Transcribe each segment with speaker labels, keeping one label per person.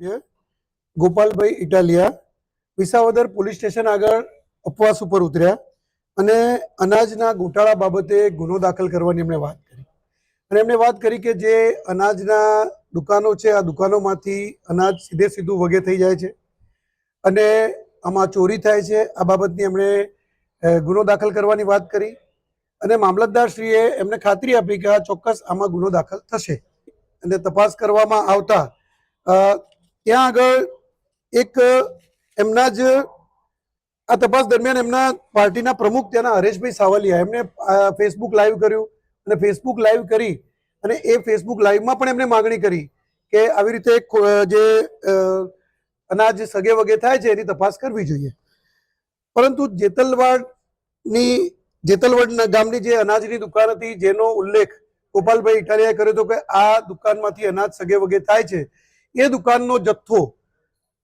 Speaker 1: ગોપાલભાઈ Italia, Visavadar police station આગળ અપવાસ ઉપર ઉતર્યા અને અનાજના ગોટાળા બાબતે ગુનો દાખલ કરવાની એમણે વાત કરી. અને એમણે વાત કરી કે જે અનાજના દુકાનો છે, આ દુકાનોમાંથી અનાજ સીધે સીધું વગે થઈ જાય છે અને આમાં ચોરી થાય છે. આ બાબતની એમણે ગુનો દાખલ કરવાની વાત કરી અને મામલતદારશ્રીએ એમને ખાતરી આપી કે આ ચોક્કસ આમાં ગુનો દાખલ થશે. અને તપાસ કરવામાં આવતા ત્યાં આગળ એક, એમના જ, આ તપાસ દરમિયાન એમના પાર્ટીના પ્રમુખ ત્યાંના હરેશભાઈ સાવલિયા, એમને ફેસબુક લાઈવ કર્યું અને ફેસબુક લાઈવ કરી અને એ ફેસબુક લાઈવમાં પણ એમને માગણી કરી કે આવી રીતે જે અનાજ સગે વગે થાય છે એની તપાસ કરવી જોઈએ. પરંતુ જેતલવાડની, જેતલવાડ ગામની જે અનાજની દુકાન હતી, જેનો ઉલ્લેખ ગોપાલભાઈ ઇટાલિયાએ કર્યો હતો કે આ દુકાનમાંથી અનાજ સગે વગે થાય છે એ દુકાનનો જથ્થો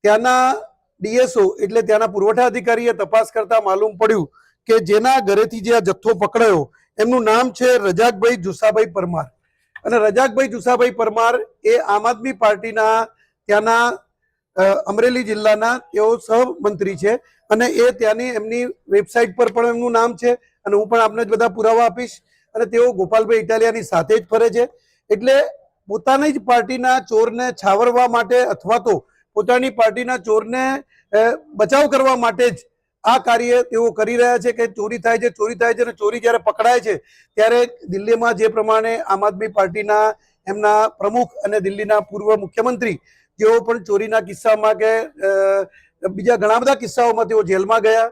Speaker 1: ત્યાંના ડીએસઓ એટલે ત્યાંના પુરવઠા અધિકારીએ તપાસ કરતા માલુમ પડ્યું કે જેના ઘરેથી જે આ જથ્થો પકડાયો, એમનું નામ છે રજાકભાઈ જુસાભાઈ પરમાર. અને રજાકભાઈ જુસાભાઈ પરમાર એ આમ આદમી પાર્ટીના ત્યાંના અમરેલી જિલ્લાના તેઓ સહમંત્રી છે અને એ ત્યાંની એમની વેબસાઇટ પર પણ એમનું નામ છે અને હું પણ આપને જ બધા પુરાવા આપીશ. અને તેઓ ગોપાલભાઈ ઇટાલિયાની સાથે જ ફરે છે. એટલે પોતાની જ પાર્ટીના ચોરને છાવરવા માટે અથવા તો પોતાની પાર્ટીના ચોરને બચાવ કરવા માટે જ આ કાર્ય તેઓ કરી રહ્યા છે કે ચોરી થાય છે, ચોરી થાય છે અને ચોરી જ્યારે પકડાય છે, ત્યારે દિલ્હીમાં જે પ્રમાણે આમ આદમી પાર્ટીના એમના પ્રમુખ અને દિલ્હીના પૂર્વ મુખ્યમંત્રી જેઓ પણ ચોરીના કિસ્સામાં કે બીજા ઘણા બધા કિસ્સાઓમાં તેઓ જેલમાં ગયા.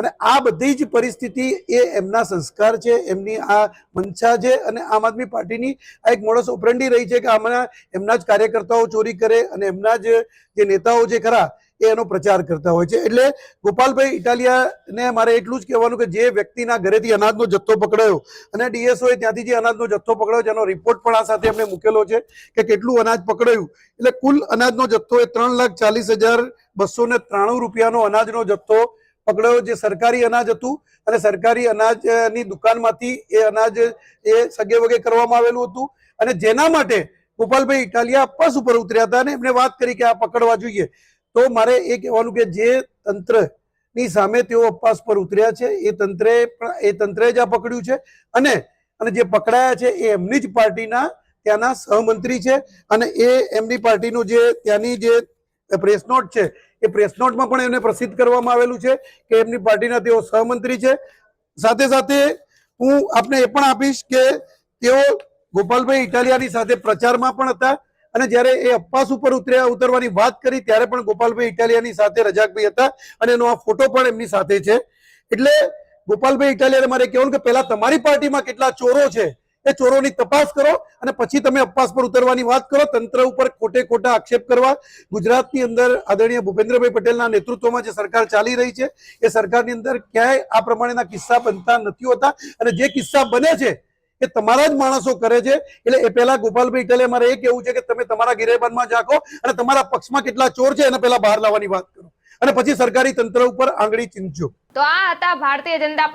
Speaker 1: અને આ બધી જ પરિસ્થિતિ એ એમના સંસ્કાર છે, એમની આ મંશા છે અને આમ આદમી પાર્ટીની આ એક મોડસ ઓપરંડી રહી છે કે આમાં એમના જ કાર્યકર્તાઓ ચોરી કરે અને એમના જ જે નેતાઓ જે ખરા, એ એનો પ્રચાર કરતા હોય છે. એટલે ગોપાલભાઈ ઇટાલિયાને મારે એટલું જ કહેવાનું કે જે વ્યક્તિના ઘરેથી અનાજનો જથ્થો પકડાયો અને ડીએસઓએ ત્યાંથી જે અનાજનો જથ્થો પકડાયો જેનો રિપોર્ટ પણ આ સાથે એમણે મૂકેલો છે કે કેટલું અનાજ પકડાયું. એટલે કુલ અનાજનો જથ્થો એ ત્રણ લાખ ચાલીસ હજાર બસો ને ત્રાણું રૂપિયાનો અનાજનો જથ્થો પકડાયો જે સરકારી અનાજ હતું અને સરકારી અનાજની દુકાનમાંથી એ અનાજ એ સગે વગે કરવામાં આવેલું હતું. અને જેના માટે ગોપાલભાઈ ઇટાલિયા પસ ઉપર ઉતર્યા હતા અને એમને વાત કરી કે આ પકડવા જોઈએ. તો મારે એ કહેવાનું કે જે તંત્રની સામે તેઓ અપવાસ પર ઉતર્યા છે, એ તંત્રે પણ, એ તંત્રે જ આ પકડ્યું છે. અને અને જે પકડાયા છે એ એમની જ પાર્ટીના ત્યાંના સહમંત્રી છે. અને એ એમની પાર્ટીનું જે ત્યાંની જે પ્રેસ નોટ છે. એ પ્રેસ નોટમાં પણ એમને પ્રસિદ્ધ કરવામાં આવેલું છે કે એમની પાર્ટીના તેઓ સહમંત્રી છે. સાથે સાથે હું આપને એ પણ આપીશ કે તેઓ ગોપાલભાઈ ઇટાલિયાની સાથે પ્રચારમાં પણ હતા અને જ્યારે એ અપવાસ ઉપર ઉતર્યા, ઉતરવાની વાત કરી ત્યારે પણ ગોપાલભાઈ ઇટાલિયાની સાથે રજાકભાઈ હતા અને એનો આ ફોટો પણ એમની સાથે છે. એટલે ગોપાલભાઈ ઇટાલિયાને મારે કહેવાનું કે પહેલા તમારી પાર્ટીમાં કેટલા ચોરો છે? એ ચોરોની તપાસ કરો અને પછી તમે અપવાસ પર ઉતરવાની વાત કરો. તંત્ર ઉપર ખોટે ખોટા આક્ષેપ કરવા. ગુજરાતની અંદર આદરણીય ભૂપેન્દ્રભાઈ પટેલના નેતૃત્વમાં જે સરકાર ચાલી રહી છે, એ સરકારની અંદર ક્યાંય આ પ્રમાણેના કિસ્સા બનતા નથી હોતા. અને જે કિસ્સા બને છે, એ તમારા જ માણસો કરે છે. એટલે એ પહેલા ગોપાલભાઈ ઇટલે મારે એ કેવું છે કે તમે તમારા ગિરેબાનમાં જાખો અને તમારા પક્ષમાં કેટલા ચોર છે એને પહેલા બહાર લાવવાની વાત કરો. અને પછી સરકારી તંત્ર ઉપર આંગળી ચીંચજો
Speaker 2: તો આ હતા ભારતીય જનતા